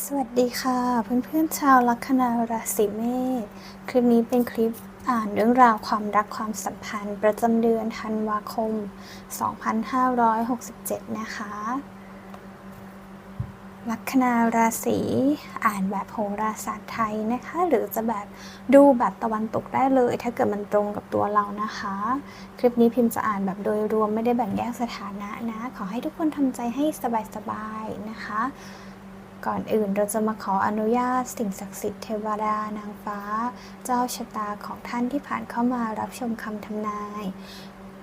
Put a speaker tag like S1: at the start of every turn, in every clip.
S1: สวัสดีค่ะ เพื่อนๆชาวลัคนาราศีเมษคลิปนี้เป็นคลิปอ่านเรื่องราวความรักความสัมพันธ์ ประจำเดือนธันวาคม 2567 นะคะ ลัคนาราศีอ่านแบบโหราศาสตร์ไทยนะคะ หรือจะแบบดูแบบตะวันตกได้เลย ถ้าเกิดมันตรงกับตัวเรานะคะ คลิปนี้พิมพ์จะอ่านแบบโดยรวมไม่ได้แบ่งแยกสถานะนะ ขอให้ทุกคนทำใจให้สบายๆนะคะ ก่อนอื่นเราจะมาขออนุญาตสิ่งศักดิ์สิทธิ์เทวดานางฟ้า เจ้าชะตาของท่านที่ผ่านเข้ามารับชมคำทำนาย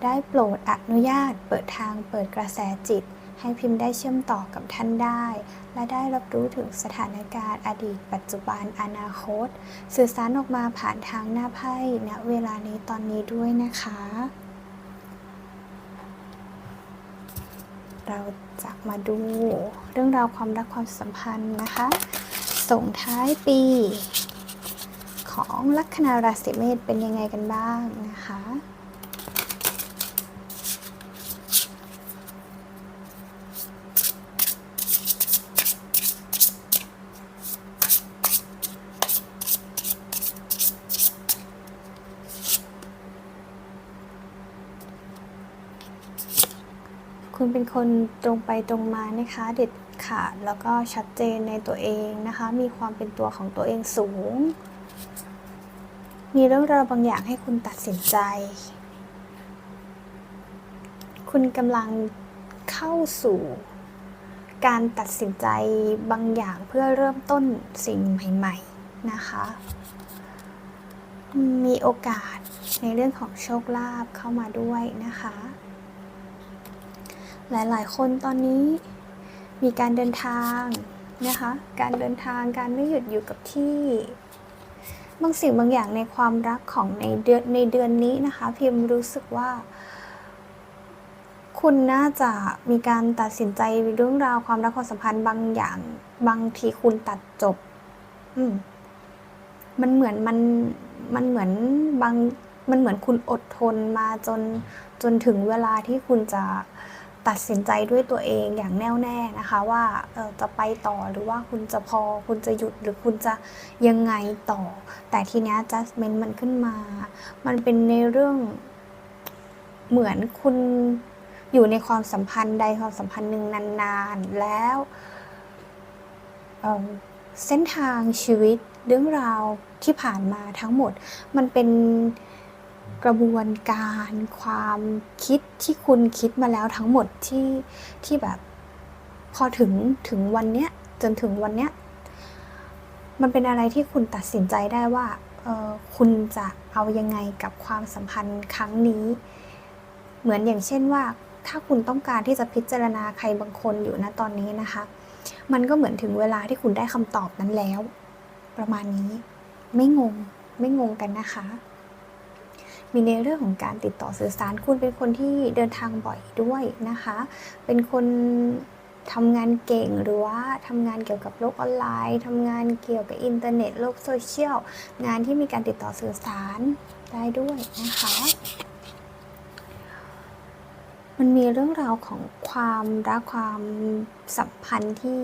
S1: ได้โปรดอนุญาตเปิดทางเปิดกระแสจิต ให้พิมพ์ได้เชื่อมต่อกับท่านได้ และได้รับรู้ถึงสถานการณ์อดีต ปัจจุบันอนาคต สื่อสารออกมาผ่านทางหน้าไพ่ณเวลานี้ตอนนี้ด้วยนะคะ เราจะมาดูเรื่องราวความรักความสัมพันธ์นะคะ ส่งท้ายปี ของลัคนาราศีเมษเป็นยังไงกันบ้างนะคะ เป็นคนตรงไปตรงมานะคะเด็ดขาดแล้วก็ชัดเจนในตัวเองนะคะ มีความเป็นตัวของตัวเองสูง มีเรื่องราวบางอย่างให้คุณตัดสินใจ คุณกำลังเข้าสู่การตัดสินใจบางอย่างเพื่อเริ่มต้นสิ่งใหม่ๆนะคะ มีโอกาสในเรื่องของโชคลาภเข้ามาด้วยนะคะ หลาย ๆ คนตอนนี้มีการเดินทางนะคะ การเดินทางการไม่หยุดอยู่กับที่ บางสิ่งบางอย่างในความรักของในเดือนในเดือนนี้นะคะ พิมพ์รู้สึกว่า คุณน่าจะมีการตัดสินใจเรื่องราวความรักความสัมพันธ์บางอย่าง บางทีคุณตัดจบ อืมมันเหมือนมันมันเหมือนบางมันเหมือนคุณอดทนมาจนจนถึงเวลาที่คุณจะ ตัดสินใจด้วยตัวเองอย่างแน่วแน่นะคะว่าจะไปต่อหรือว่าคุณจะพอคุณจะหยุดหรือคุณจะยังไงต่อ แต่ทีนี้ย judgment มันขึ้นมา มันเป็นในเรื่องเหมือนคุณอยู่ในความสัมพันธ์ใดความสัมพันธ์หนึ่งนานๆ แล้วเเส้นทางชีวิตเรื่องราวที่ผ่านมาทั้งหมด มันเป็น กระบวนการความคิดที่คุณคิดมาแล้วทั้งหมดที่ที่แบบพอถึงถึงวันเนี้ยจนถึงวันเนี้ยมันเป็นอะไรที่คุณตัดสินใจได้ว่าเออคุณจะเอายังไงกับความสัมพันธ์ครั้งนี้ เหมือนอย่างเช่นว่า ถ้าคุณต้องการที่จะพิจารณาใครบางคนอยู่นะตอนนี้นะคะ มันก็เหมือนถึงเวลาที่คุณได้คำตอบนั้นแล้ว ประมาณนี้ ไม่งง ไม่งงกันนะคะ มีในเรื่องของการติดต่อสื่อสารคุณเป็นคนที่เดินทางบ่อยด้วยนะคะ เป็นคนทำงานเก่งหรือว่าทำงานเกี่ยวกับโลกออนไลน์ทำงานเกี่ยวกับอินเทอร์เน็ตโลกโซเชียลงานที่มีการติดต่อสื่อสารได้ด้วยนะคะ มันมีเรื่องราวของความรักความสัมพันธ์ที่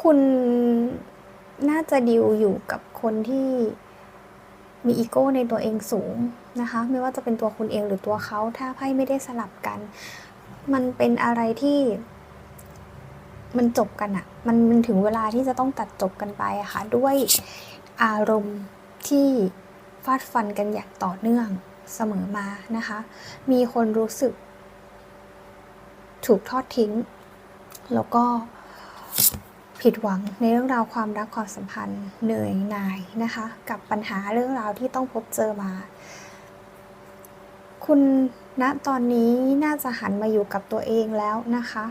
S1: คุณ น่าจะดิวอยู่กับคนที่มีอีโก้ในตัวเองสูงนะคะ ไม่ว่าจะเป็นตัวคุณเองหรือตัวเขาถ้าไพ่ไม่ได้สลับกัน มันเป็นอะไรที่มันจบกันอะมันมันถึงเวลาที่จะต้องตัดจบกันไปอะค่ะ ด้วยอารมณ์ที่ฟาดฟันกันอย่างต่อเนื่องเสมอมานะคะ มีคนรู้สึก ถูกทอดทิ้ง แล้วก็ ผิดหวังในเรื่องราวความรักความสัมพันธ์ เหนื่อยหน่ายนะคะ กับปัญหาเรื่องราวที่ต้องพบเจอมา คุณณตอนนี้น่าจะหันมาอยู่กับตัวเองแล้วนะคะ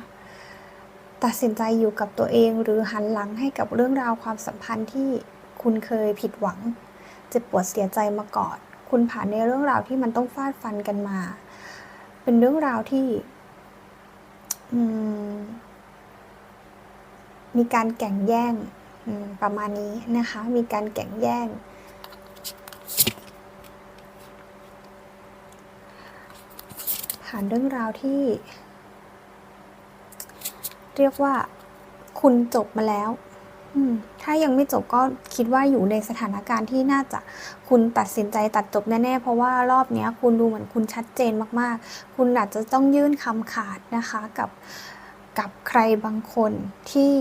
S1: ตัดสินใจอยู่กับตัวเองหรือหันหลังให้กับเรื่องราวความสัมพันธ์ที่คุณเคยผิดหวังเจ็บปวดเสียใจมาก่อนคุณผ่านในเรื่องราวที่มันต้องฟาดฟันกันมา เป็นเรื่องราวที่ อืม มีการแข่งแย่งประมาณนี้นะคะ มีการแข่งแย่ง ผ่านเรื่องราวที่ เรียกว่าคุณจบมาแล้วถ้ายังไม่จบก็คิดว่าอยู่ในสถานการณ์ที่น่าจะคุณตัดสินใจตัดจบแน่ๆ เพราะว่ารอบนี้คุณดูเหมือนคุณชัดเจนมากๆ คุณอาจจะต้องยื่นคำขาดนะคะกับ กับใครบางคนที่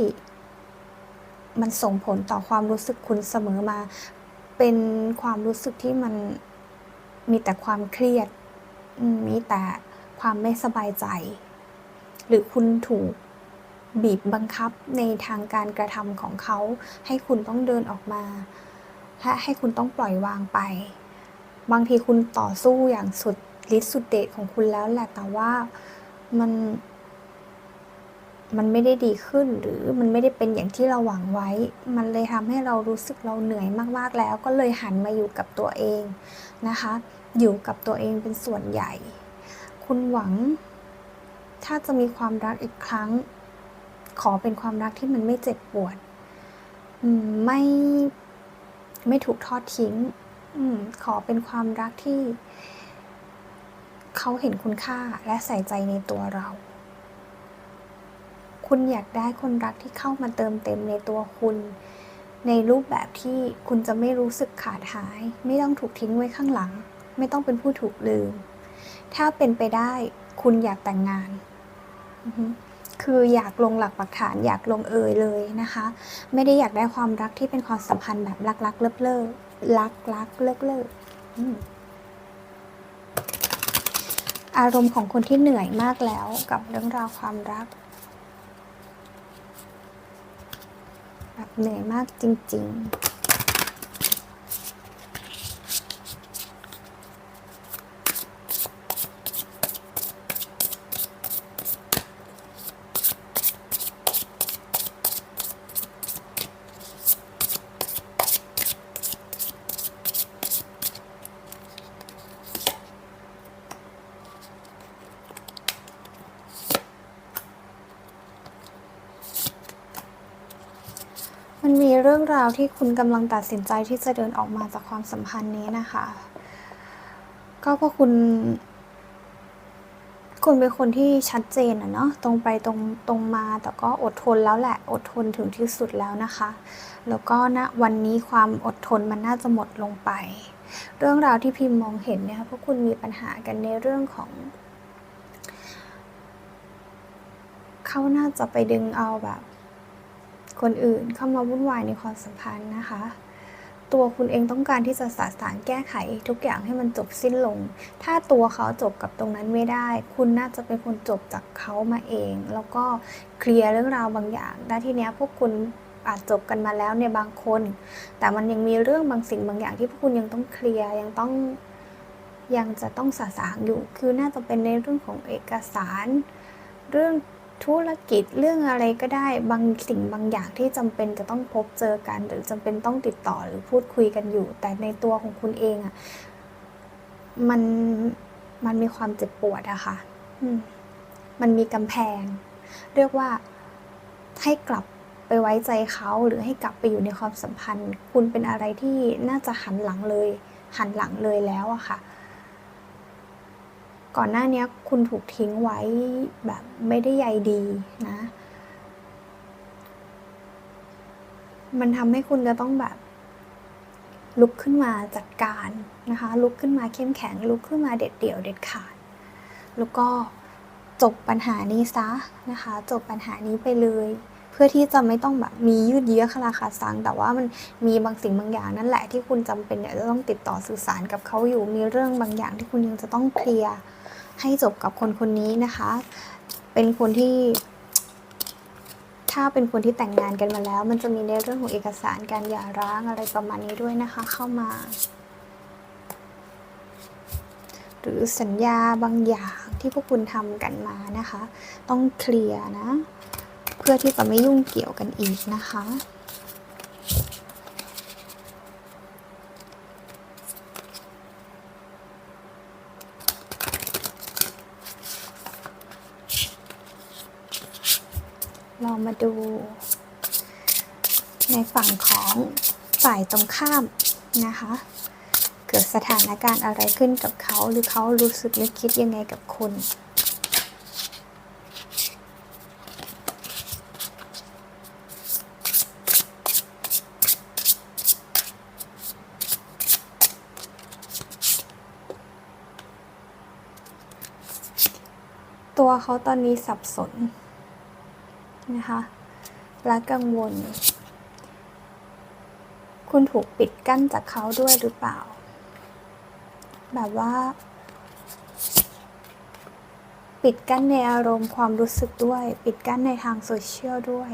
S1: มันส่งผลต่อความรู้สึกคุณเสมอมา เป็นความรู้สึกที่มันมีแต่ความเครียด มีแต่ความไม่สบายใจ หรือคุณถูกบีบบังคับในทางการกระทำของเขา ให้คุณต้องเดินออกมา และให้คุณต้องปล่อยวางไป บางทีคุณต่อสู้อย่างสุดฤทธิ์สุดเดชของคุณแล้วแหละ แต่ว่ามัน มันไม่ได้ดีขึ้นหรือมันไม่ได้เป็นอย่างที่เราหวังไว้ มันเลยทำให้เรารู้สึกเราเหนื่อยมากๆแล้ว ก็เลยหันมาอยู่กับตัวเองนะคะ อยู่กับตัวเองเป็นส่วนใหญ่ คุณหวัง ถ้าจะมีความรักอีกครั้ง ขอเป็นความรักที่มันไม่เจ็บปวดไม่ไม่ถูกทอดทิ้งอขอเป็นความรักที่ เขาเห็นคุณค่าและใส่ใจในตัวเรา คุณอยากได้คนรักที่เข้ามาเติมเต็มในตัวคุณ ในรูปแบบที่คุณจะไม่รู้สึกขาดหาย ไม่ต้องถูกทิ้งไว้ข้างหลัง ไม่ต้องเป็นผู้ถูกลืม ถ้าเป็นไปได้คุณอยากแต่งงาน คืออยากลงหลักปักฐานอยากลงเอยเลยนะคะ ไม่ได้อยากได้ความรักที่เป็นความสัมพันธ์แบบรักๆเลิกเลิกรักรักเลิกเลิกอืมอารมณ์ของคนที่เหนื่อยมากแล้วกับเรื่องราวความรัก แบบ เหนื่อยมากจริง ๆาวที่คุณกำลังตัดสินใจที่จะเดินออกมาจากความสัมพันธ์นี้นะคะ ก็เพราะคุณ คุณเป็นคนที่ชัดเจนอะเนาะตรงไปตรงตรงมาแต่ก็อดทนแล้วแหละอดทนถึงที่สุดแล้วนะคะ แล้วก็ณวันนี้ความอดทนมันน่าจะหมดลงไป เรื่องราวที่พิมพ์มองเห็นเนี่ยเพราะคุณมีปัญหากันในเรื่องของเขาน่าจะไปดึงเอาแบบ คนอื่นเข้ามาวุ่นวายในความสัมพันธ์นะคะ ตัวคุณเองต้องการที่จะสะสางแก้ไขทุกอย่างให้มันจบสิ้นลง ถ้าตัวเขาจบกับตรงนั้นไม่ได้ คุณน่าจะเป็นคนจบจากเขามาเอง แล้วก็เคลียร์เรื่องราวบางอย่างได้ที่เนี้ยพวกคุณอาจจบกันมาแล้วในบางคน แต่มันยังมีเรื่องบางสิ่งบางอย่างที่พวกคุณยังต้องเคลียร์ยังต้องยังจะต้องสะสางอยู่ คือน่าจะเป็นในเรื่องของเอกสาร เรื่อง ธุรกิจเรื่องอะไรก็ได้บางสิ่งบางอย่างที่จำเป็นจะต้องพบเจอกัน หรือจำเป็นต้องติดต่อหรือพูดคุยกันอยู่ แต่ในตัวของคุณเองอะ่ะมันมันมีความเจ็บปวดอะค่ะมมันมีกำแพง เรียกว่าให้กลับไปไว้ใจเขาหรือให้กลับไปอยู่ในความสัมพันธ์ คุณเป็นอะไรที่น่าจะหันหลังเลย หันหลังเลยแล้วอะค่ะ ก่อนหน้านี้คุณถูกทิ้งไว้แบบไม่ได้ใยดีนะ มันทำให้คุณจะต้องแบบ ลุกขึ้นมาจัดการนะคะ ลุกขึ้นมาเข้มแข็ง ลุกขึ้นมาเด็ดเดี่ยวเด็ดขาด แล้วก็จบปัญหานี้ซะนะคะ จบปัญหานี้ไปเลย เพื่อที่จะไม่ต้องแบบมียืดเยื้อคลาคาซัง แต่ว่ามันมีบางสิ่งบางอย่างนั่นแหละที่คุณจำเป็นจะต้องติดต่อสื่อสารกับเขาอยู่มีเรื่องบางอย่างที่คุณยังจะต้องเคลียร์ ให้จบกับคนคนนี้นะคะ เป็นคนที่ถ้าเป็นคนที่แต่งงานกันมาแล้ว มันจะมีในเรื่องของเอกสารการหย่าร้างอะไรประมาณนี้ด้วยนะคะ เข้ามา หรือสัญญาบางอย่างที่พวกคุณทำกันมานะคะ ต้องเคลียร์นะ เพื่อที่จะไม่ยุ่งเกี่ยวกันอีกนะคะ มาดู ในฝั่งของฝ่ายตรงข้ามนะคะ เกิดสถานการณ์อะไรขึ้นกับเขาหรือเขารู้สึกหรือคิดยังไงกับคุณตัวเขาตอนนี้สับสน นะคะและกังวล คุณถูกปิดกั้นจากเขาด้วยหรือเปล่า แบบว่า ปิดกั้นในอารมณ์ความรู้สึกด้วย ปิดกั้นในทางโซเชียลด้วย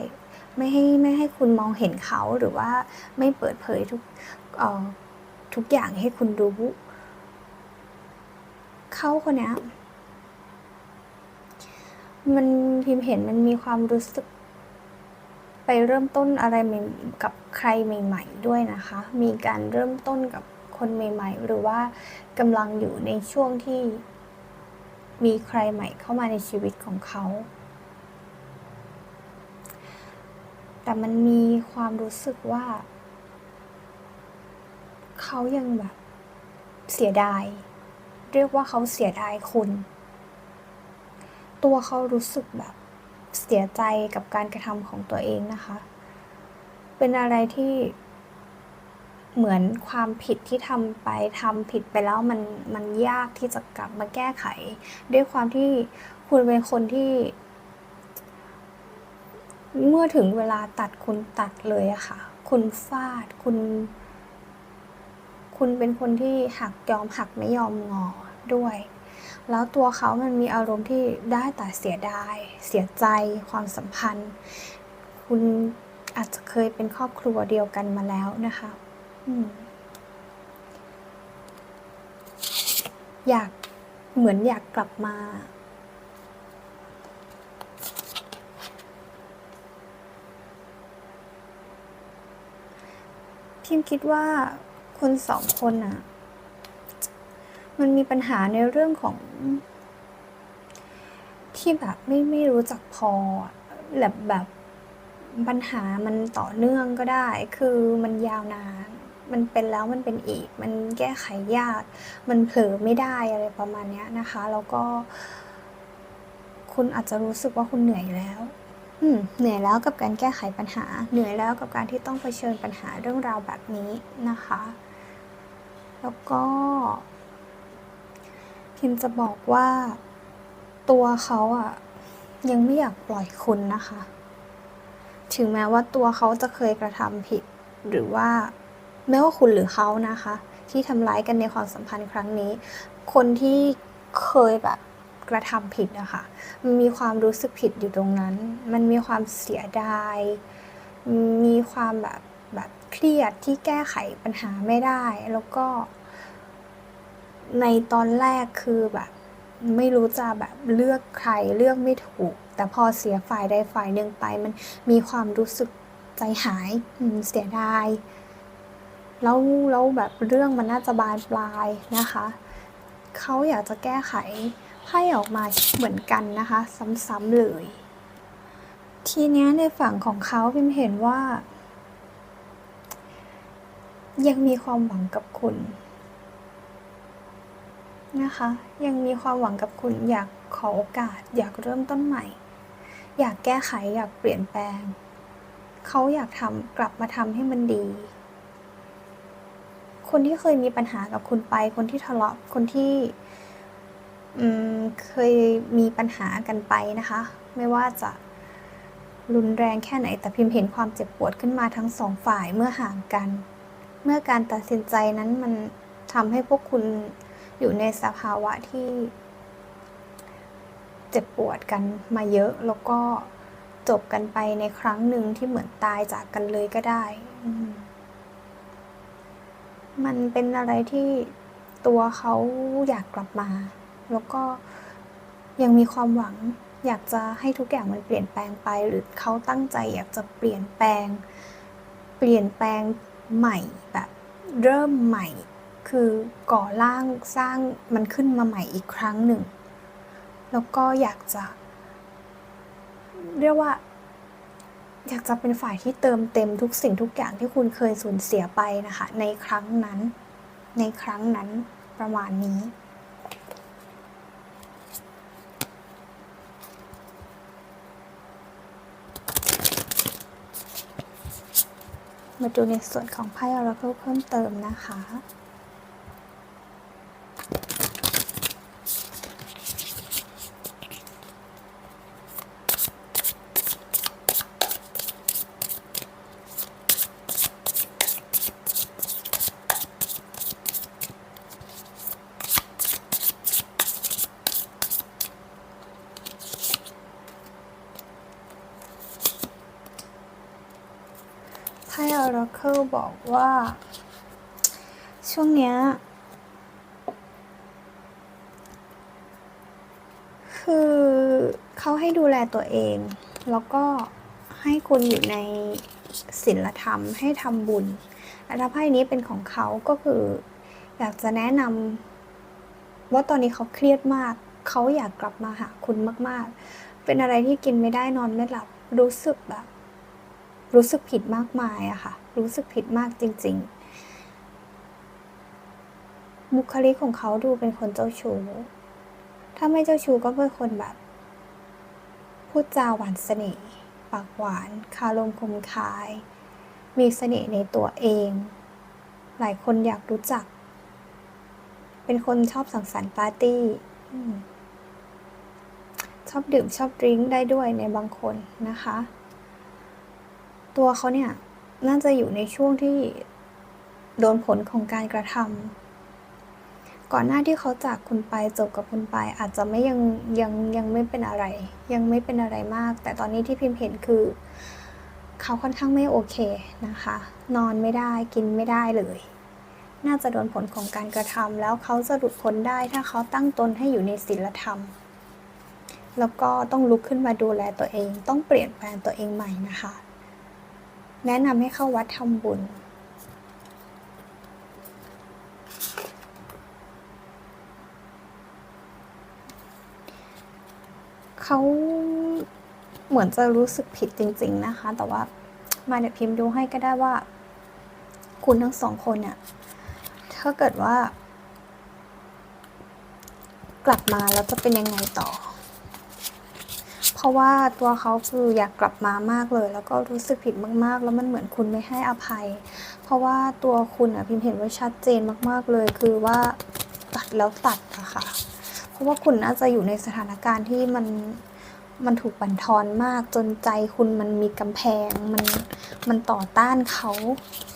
S1: ไม่ให้ไม่ให้คุณมองเห็นเขาหรือว่าไม่เปิดเผยทุกออทุกอย่างให้คุณรู้ เขาคนนี้ มันพิมพ์เห็นมันมีความรู้สึก ไปเริ่มต้นอะไรใหม่กับใครใหม่ ๆ ด้วยนะคะ มีการเริ่มต้นกับคนใหม่ ๆ หรือว่ากำลังอยู่ในช่วงที่มีใครใหม่เข้ามาในชีวิตของเขา แต่มันมีความรู้สึกว่า เขายังแบบเสียดาย เรียกว่าเขาเสียดายคุณ ตัวเขารู้สึกแบบเสียใจกับการกระทำของตัวเองนะคะ เป็นอะไรที่เหมือนความผิดที่ทำไปทำผิดไปแล้วมันมันยากที่จะกลับมาแก้ไข ด้วยความที่คุณเป็นคนที่ เมื่อถึงเวลาตัดคุณตัดเลยอะค่ะ คุณฟาดคุณ คุณเป็นคนที่หักยอมหักไม่ยอมงอด้วย แล้วตัวเขามันมีอารมณ์ที่ได้แต่เสียดาย เสียใจ ความสัมพันธ์ คุณอาจจะเคยเป็นครอบครัวเดียวกันมาแล้วนะคะอยากเหมือนอยากกลับมา พิมคิดว่าคุณสองคนอะ มันมีปัญหาในเรื่องของ ที่แบบไม่ไม่รู้จักพอแบบแบบปัญหามันต่อเนื่องก็ได้ คือมันยาวนาน มันเป็นแล้วมันเป็นอีก มันแก้ไขยาก มันเผลอไม่ได้อะไรประมาณเนี้ยนะคะ แล้วก็ คุณอาจจะรู้สึกว่าคุณเหนื่อยแล้วเหนื่อยแล้วกับการแก้ไขปัญหา เหนื่อยแล้วกับการที่ต้องเผชิญปัญหาเรื่องราวแบบนี้นะคะ แล้วก็ พิมจะบอกว่าตัวเขาอะยังไม่อยากปล่อยคุณนะคะ ถึงแม้ว่าตัวเขาจะเคยกระทำผิด หรือว่าไม่ว่าคุณหรือเขานะคะ ที่ทำร้ายกันในความสัมพันธ์ครั้งนี้ คนที่เคยแบบกระทำผิดอะคะมันมีความรู้สึกผิดอยู่ตรงนั้น มันมีความเสียดาย มีความแบบแบบเครียดที่แก้ไขปัญหาไม่ได้ แล้วก็ ในตอนแรกคือแบบ ไม่รู้จะแบบเลือกใครเลือกไม่ถูก แต่พอเสียฝ่ายใดฝ่ายหนึ่งไป มันมีความรู้สึกใจหายเสียดายแล้วแล้วแบบเรื่องมันน่าจะบานปลายนะคะ เขาอยากจะแก้ไขไพ่ออกมาเหมือนกันนะคะ ซ้ำๆเลย ทีเนี้ยในฝั่งของเขาพิมเห็นว่า ยังมีความหวังกับคุณ นะคะ ยังมีความหวังกับคุณอยากขอโอกาส อยากเริ่มต้นใหม่ อยากแก้ไขอยากเปลี่ยนแปลง เขาอยากทำกลับมาทำให้มันดี คนที่เคยมีปัญหากับคุณไป คนที่ทะเลาะคนที่เคยมีปัญหากันไปนะคะ ไม่ว่าจะรุนแรงแค่ไหน แต่พิมพ์เห็นความเจ็บปวดขึ้นมาทั้งสองฝ่ายเมื่อห่างกัน เมื่อการตัดสินใจนั้นมันทำให้พวกคุณ อยู่ในสภาวะที่เจ็บปวดกันมาเยอะแล้วก็จบกันไปในครั้งหนึ่งที่เหมือนตายจากกันเลยก็ได้มมันเป็นอะไรที่ตัวเขาอยากกลับมา แล้วก็ยังมีความหวังอยากจะให้ทุกอย่างมันเปลี่ยนแปลงไป หรือเขาตั้งใจอยากจะเปลี่ยนแปลง เปลี่ยนแปลงใหม่แบบ เริ่มใหม่ คือก่อร่างสร้างมันขึ้นมาใหม่อีกครั้งหนึ่ง แล้วก็อยากจะ เรียกว่า อยากจะเป็นฝ่ายที่เติมเต็มทุกสิ่งทุกอย่างที่คุณเคยสูญเสียไปนะคะ ในครั้งนั้น ในครั้งนั้นประมาณนี้มาดูในส่วนของไพ่ Oracle เพิ่มเติมนะคะ อ ไพ่ Oracle บอก ว่า ช่วงเนี้ยคือเขาให้ดูแลตัวเอง แล้วก็ให้คุณอยู่ในศีลธรรมให้ทำบุญและถ้าไพ่นี้เป็นของเขาก็คือ อยากจะแนะนำว่าตอนนี้เขาเครียดมาก เขาอยากกลับมาหาคุณมาก ๆ เป็นอะไรที่กินไม่ได้นอนไม่หลับรู้สึกแบบ รู้สึกผิดมากมายอะค่ะ รู้สึกผิดมากจริง ๆ บุคลิกของเขาดูเป็นคนเจ้าชู้ ถ้าไม่เจ้าชู้ก็เป็นคนแบบ พูดจาหวานเสน่ห์ปากหวาน คารมคมคาย มีเสน่ห์ในตัวเอง หลายคนอยากรู้จัก เป็นคนชอบสังสรรค์ปาร์ตี้ชอบดื่มชอบดริงก์ได้ด้วยในบางคนนะคะ ตัวเขาเนี่ย น่าจะอยู่ในช่วงที่โดนผลของการกระทำก่อนหน้าที่เขาจากคุณไปจบกับคุณไป อาจจะไม่ยังยังยังไม่เป็นอะไร ยังไม่เป็นอะไรมาก แต่ตอนนี้ที่พิมพ์เห็นคือ เขาค่อนข้างไม่โอเคนะคะ นอนไม่ได้กินไม่ได้เลย น่าจะโดนผลของการกระทำแล้วเขาจะหลุดพ้นได้ถ้าเขาตั้งตนให้อยู่ในศีลธรรม แล้วก็ต้องลุกขึ้นมาดูแลตัวเอง ต้องเปลี่ยนแปลงตัวเองใหม่นะคะ แนะนำให้เข้าวัดทำบุญ เขาเหมือนจะรู้สึกผิดจริง ๆ นะคะ แต่ว่ามาเดี๋ยวพิมพ์ดูให้ก็ได้ว่า คุณทั้งสองคนเนี่ย ถ้าเกิดว่า กลับมาแล้วจะเป็นยังไงต่อ ราะว่าตัวเขาคืออยากกลับมามากเลย แล้วก็รู้สึกผิดมากๆ แล้วมันเหมือนคุณไม่ให้อภัย เพราะว่าตัวคุณอะพิมพ์เห็นว่าชัดเจนมากๆเลย คือว่าตัดแล้วตัดอะค่ะ เพราะว่าคุณน่าจะอยู่ในสถานการณ์ที่มันมันถูกบั่นทอนมากจนใจคุณมันมีกำแพง มันมันต่อต้านเขา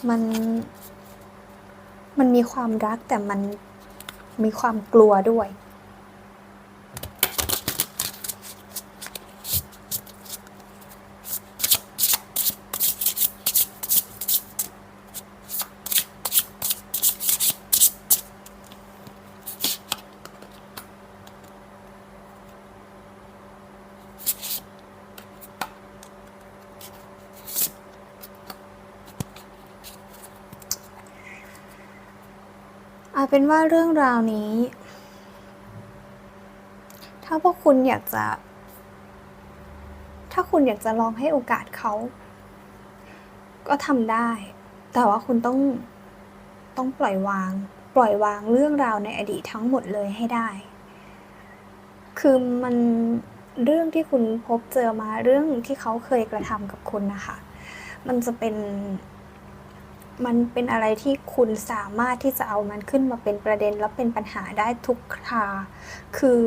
S1: มัน มันมีความรักแต่มันมีความกลัวด้วย เอาเป็นว่าเรื่องราวนี้ ถ้าพวกคุณอยากจะ ถ้าคุณอยากจะลองให้โอกาสเขา ก็ทำได้ แต่ว่าคุณต้อง ต้องปล่อยวาง ปล่อยวางเรื่องราวในอดีตทั้งหมดเลยให้ได้ คือมันเรื่องที่คุณพบเจอมาเรื่องที่เขาเคยกระทำกับคุณนะคะ มันจะเป็น มันเป็นอะไรที่คุณสามารถที่จะเอามันขึ้นมาเป็นประเด็นแล้วเป็นปัญหาได้ทุกคราคือ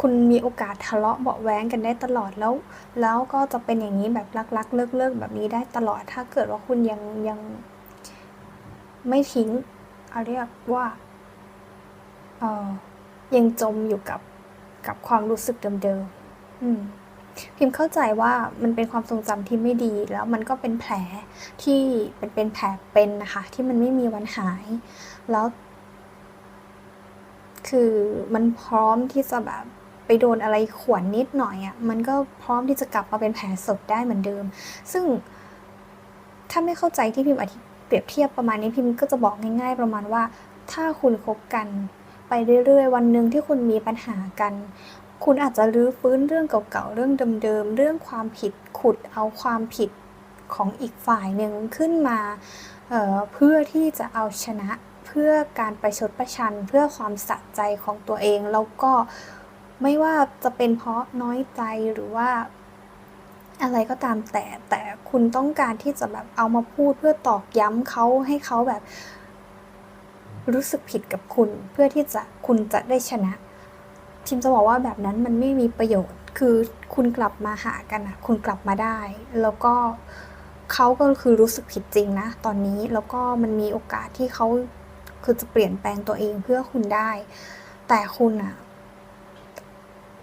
S1: คุณมีโอกาสทะเลาะเบาแว้งกันได้ตลอดแล้ว แล้วก็จะเป็นอย่างนี้แบบรักๆ เลิกๆ แบบนี้ได้ตลอด ถ้าเกิดว่าคุณยังยังไม่ทิ้งเอาเรียกว่าเออยังจมอยู่กับกับความรู้สึกเดิมๆอืม พิมพ์เข้าใจว่ามันเป็นความทรงจำที่ไม่ดี แล้วมันก็เป็นแผลที่เป็นเป็นแผลเป็นนะคะ ที่มันไม่มีวันหาย แล้ว คือมันพร้อมที่จะแบบไปโดนอะไรข่วนนิดหน่อยอะ่ะมันก็พร้อมที่จะกลับมาเป็นแผลสดได้เหมือนเดิม ซึ่งถ้าไม่เข้าใจที่พิมพ์อธิเปรียบเทียบประมาณนี้พิมพ์ก็จะบอกง่าย ๆ ประมาณว่า ถ้าคุณคบกันไปเรื่อยๆ วันหนึ่งที่คุณมีปัญหากัน คุณอาจจะรื้อฟื้นเรื่องเก่าๆ เรื่องเดิมๆ เรื่องความผิดขุดเอาความผิดของอีกฝ่ายหนึ่งขึ้นมาเเพื่อที่จะเอาชนะเพื่อการประชดประชันเพื่อความสะใจของตัวเอง แล้วก็ไม่ว่าจะเป็นเพราะน้อยใจหรือว่าอะไรก็ตามแต่แต่คุณต้องการที่จะแบบเอามาพูดเพื่อตอกย้ำเขาให้เขาแบบ รู้สึกผิดกับคุณ เพื่อที่จะคุณจะได้ชนะ ทิมจะบอกว่าแบบนั้นมันไม่มีประโยชน์ คือคุณกลับมาหากันนะคุณกลับมาได้ แล้วก็เขาก็คือรู้สึกผิดจริงนะ ตอนนี้แล้วก็มันมีโอกาสที่เขาคือจะเปลี่ยนแปลงตัวเองเพื่อคุณได้ แต่คุณอะ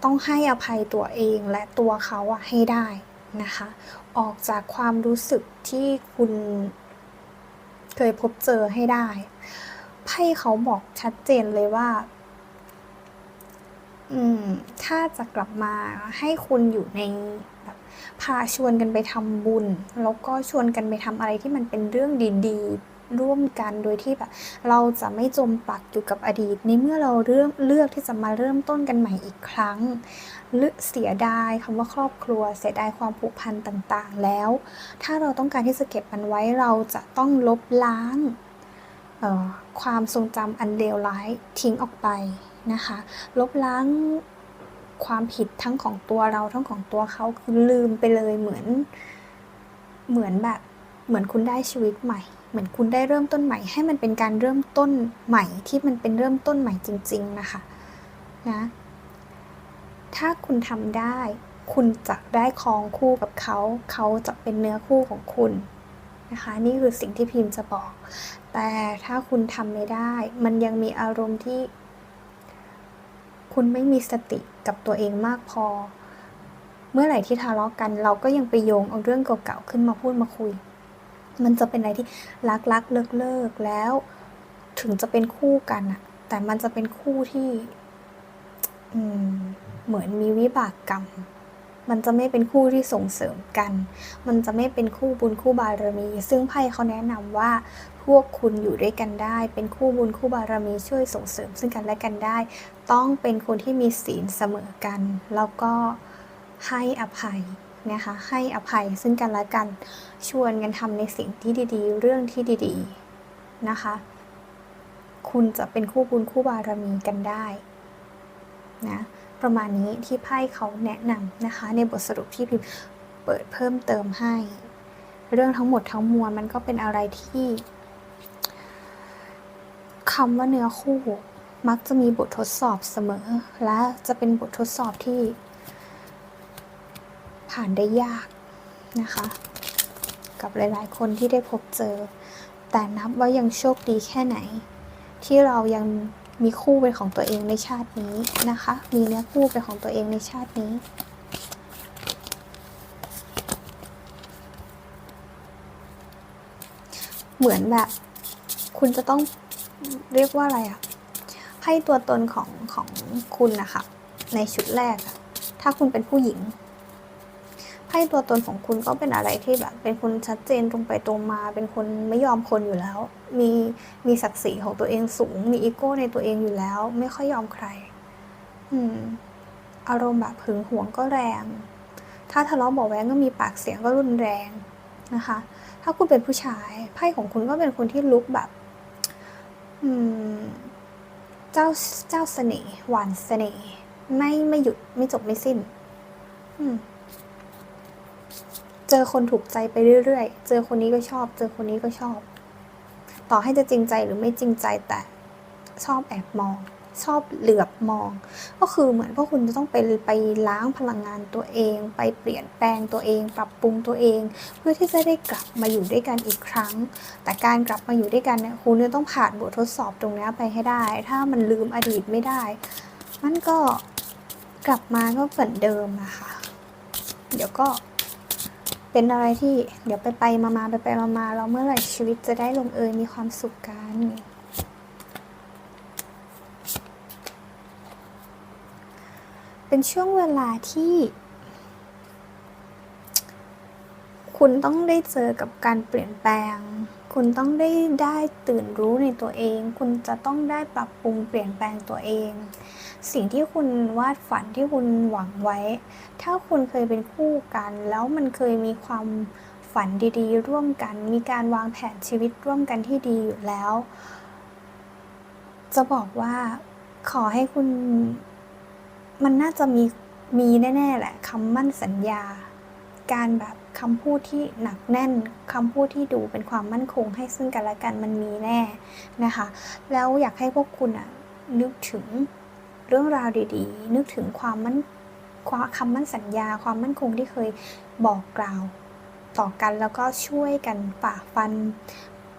S1: ต้องให้อภัยตัวเองและตัวเขาอะให้ได้นะคะ ออกจากความรู้สึกที่คุณเคยพบเจอให้ได้ไพ่เขาบอกชัดเจนเลยว่า อืมถ้าจะกลับมาให้คุณอยู่ในแบบพาชวนกันไปทำบุญ แล้วก็ชวนกันไปทำอะไรที่มันเป็นเรื่องดีๆ ร่วมกันโดยที่แบบ เราจะไม่จมปักอยู่กับอดีต ในเมื่อเราเริ่มเลือกที่จะมาเริ่มต้นกันใหม่อีกครั้งเลือกเสียดายคำว่าครอบครัว เสียดายความผูกพันต่างๆ แล้ว ถ้าเราต้องการที่จะเก็บมันไว้เราจะต้องลบล้างออความทรงจำอันเลวร้ายทิ้งออกไป นะคะ ลบล้างความผิดทั้งของตัวเราทั้งของตัวเขาคือลืมไปเลยเหมือนเหมือนแบบ เหมือนคุณได้ชีวิตใหม่ เหมือนคุณได้เริ่มต้นใหม่ ให้มันเป็นการเริ่มต้นใหม่ที่มันเป็นเริ่มต้นใหม่จริง ๆนะคะนะถ้าคุณทำได้ คุณจะได้ครองคู่กับเขา เขาจะเป็นเนื้อคู่ของคุณนะคะ นี่คือสิ่งที่พิมพ์จะบอก แต่ถ้าคุณทำไม่ได้ มันยังมีอารมณ์ที่ คุณไม่มีสติกับตัวเองมากพอ เมื่อไหร่ที่ทะเลาะกัน เราก็ยังไปโยงเอาเรื่องเก่าๆขึ้นมาพูดมาคุย มันจะเป็นอะไรที่รักๆเลิกเลิกๆแล้ว ถึงจะเป็นคู่กันอะแต่มันจะเป็นคู่ที่เหมือนมีวิบากกรรม มันจะไม่เป็นคู่ที่ส่งเสริมกัน มันจะไม่เป็นคู่บุญคู่บารมี ซึ่งไพ่เขาแนะนำว่าพวกคุณอยู่ด้วยกันได้ เป็นคู่บุญคู่บารมีช่วยส่งเสริม ซึ่งกันและกันได้ ต้องเป็นคนที่มีศีลเสมอกัน แล้วก็ให้อภัยนะคะให้อภัยซึ่งกันและกันชวนกันทำในสิ่งที่ดีๆ เรื่องที่ดีๆนะคะ คุณจะเป็นคู่บุญคู่บารมีกันได้นะ ประมาณนี้ที่ไพ่เขาแนะนำนะคะ ในบทสรุปที่พิมพ์เปิดเพิ่มเติมให้ เรื่องทั้งหมดทั้งมวลมันก็เป็นอะไรที่คำว่าเนื้อคู่มักจะมีบททดสอบเสมอ และจะเป็นบททดสอบที่ ผ่านได้ยากนะคะ กับหลาย ๆ คนที่ได้พบเจอ แต่นับว่ายังโชคดีแค่ไหน ที่เรายัง มีคู่เป็นของตัวเองในชาตินี้นะคะ มีเนื้อคู่เป็นของตัวเองในชาตินี้ เหมือนแบบ คุณจะต้องเรียกว่าอะไรอะให้ตัวตนของของคุณนะคะ ในชุดแรกอะถ้าคุณเป็นผู้หญิง ให้ตัวตนของคุณก็เป็นอะไรที่แบบ เป็นคนชัดเจนตรงไปตรงมา เป็นคนไม่ยอมคนอยู่แล้ว มีมีศักดิ์ศรีของตัวเองสูง มีอีโก้ในตัวเองอยู่แล้ว ไม่ค่อยยอมใคร อืม อารมณ์แบบหึงหวงก็แรง ถ้าทะเลาะเบาะแว้งก็มีปากเสียงก็รุนแรงนะคะ ถ้าคุณเป็นผู้ชายไพ่ของคุณก็เป็นคนที่ลุกแบบ อืม เจ้าเจ้าเสน่ห์หวานเสน่ห์ไม่ไม่หยุดไม่จบไม่สิ้น อืม เจอคนถูกใจไปเรื่อยๆ เจอคนนี้ก็ชอบ เจอคนนี้ก็ชอบ ต่อให้จะจริงใจหรือไม่จริงใจแต่ชอบแอบมอง ชอบเหลือบมอง ก็คือเหมือนพวกคุณจะต้องไปไปล้างพลังงานตัวเอง ไปเปลี่ยนแปลงตัวเอง ปรับปรุงตัวเอง เพื่อที่จะได้กลับมาอยู่ด้วยกันอีกครั้ง แต่การกลับมาอยู่ด้วยกันเนี่ยคุณจะต้องผ่านบททดสอบตรงนี้ไปให้ได้ ถ้ามันลืมอดีตไม่ได้มันก็กลับมาก็เหมือนเดิมอะคะ เดี๋ยวก็ เป็นอะไรที่เดี๋ยวไปไปมามาไปไปมามาแล้วเมื่อไหร่ชีวิตจะได้ลงเอยมีความสุขกันเป็นช่วงเวลาที่ คุณต้องได้เจอกับการเปลี่ยนแปลง คุณต้องได้ได้ตื่นรู้ในตัวเอง คุณจะต้องได้ปรับปรุงเปลี่ยนแปลงตัวเอง สิ่งที่คุณวาดฝันที่คุณหวังไว้ ถ้าคุณเคยเป็นคู่กัน แล้วมันเคยมีความฝันดีๆ ร่วมกัน มีการวางแผนชีวิตร่วมกันที่ดีอยู่แล้ว จะบอกว่าขอให้คุณมันน่าจะมีมีแน่ๆแหละคำมั่นสัญญา การแบบคำพูดที่หนักแน่นคำพูดที่ดูเป็นความมั่นคงให้ซึ่งกันและกันมันมีแน่นะคะ แล้วอยากให้พวกคุณอะนึกถึง เรื่องราวดีๆ นึกถึงความมั่นความคำมั่นสัญญา ความมั่นคงที่เคยบอกกล่าวต่อกันแล้วก็ช่วยกันฝ่าฟัน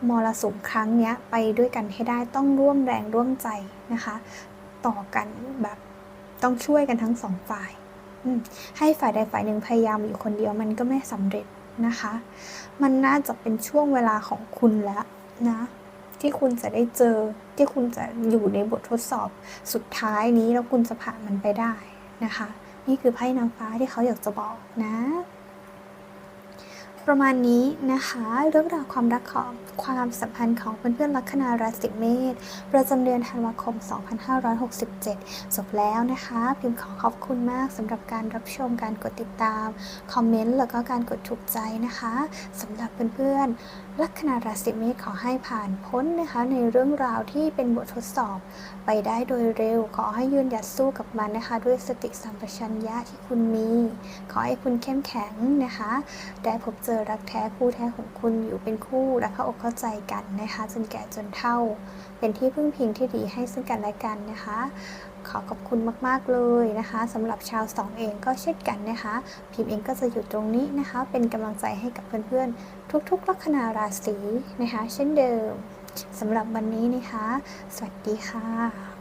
S1: มรสุมครั้งนี้ไปด้วยกันให้ได้ต้องร่วมแรงร่วมใจนะคะ ต่อกันแบบต้องช่วยกันทั้งสองฝ่ายให้ฝ่ายใดฝ่ายหนึ่งพยายามอยู่คนเดียวมันก็ไม่สำเร็จนะคะ มันน่าจะเป็นช่วงเวลาของคุณแล้วนะ ที่คุณจะได้เจอ ที่คุณจะอยู่ในบททดสอบสุดท้ายนี้แล้วคุณจะผ่านมันไปได้นะคะ นี่คือไพ่นางฟ้าที่เขาอยากจะบอกนะ ประมาณนี้นะคะ เรื่องราวความรักของความสัมพันธ์ของเพื่อนๆลัคนาราศีเมษประจำเดือนธันวาคม 2567 จบแล้วนะคะ พิมพ์ขอขอบคุณมากสำหรับการรับชมการกดติดตาม คอมเมนต์แล้วก็การกดถูกใจนะคะสำหรับเพื่อนๆ ลัคนาราศีเมษขอให้ผ่านพ้นนะคะในเรื่องราวที่เป็นบททดสอบไปได้โดยเร็ว ขอให้ยืนหยัดสู้กับมันนะคะ ด้วยสติสัมปชัญญะที่คุณมี ขอให้คุณเข้มแข็งนะคะ ได้พบเจอรักแท้คู่แท้ของคุณอยู่เป็นคู่และเข้าอกเข้าใจกันนะคะ จนแก่จนเฒ่า เป็นที่พึ่งพิงที่ดีให้ซึ่งกันและกันนะคะ ขอขอบคุณมากๆเลยนะคะสำหรับชาวสองเองก็เช่นกันนะคะ พิมพ์เองก็จะอยู่ตรงนี้นะคะ เป็นกำลังใจให้กับเพื่อนๆ ทุกๆ ลัคนาราศีนะคะ เช่นเดิมสำหรับวันนี้นะคะ สวัสดีค่ะ